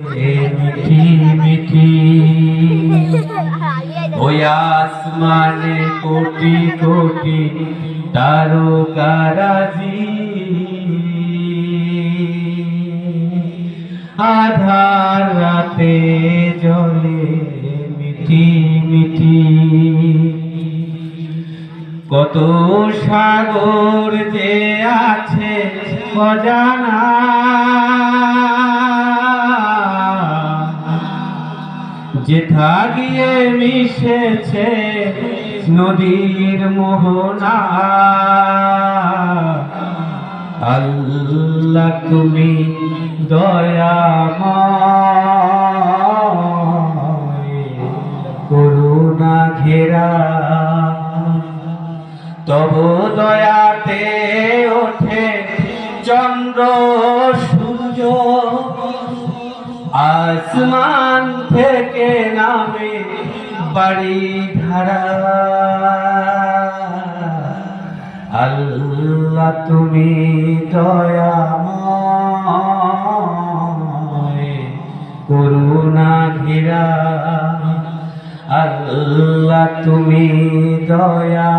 মিঠি মিঠি ওই আসমানে কোটি কোটি তারকারাজি। আধার রাতে জলে মিঠি মিঠি। কত সাগর যে আছে অজানা। যেথা গিয়ে মিশেছে নদীর মোহনা। আল্লাহ তুমি দয়াময়, করুণা ঘেরা। তব দয়াতে ওঠে চন্দ্র সূর্য। আসমান থেকে নামে বাড়ি ধারা আল্লাহ তুমি দয়াময়, করুণা ঘিরা। আল্লাহ তুমি দয়া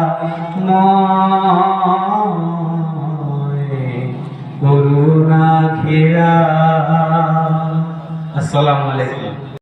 করুণা ঘেরা। আসসালামু আলাইকুম।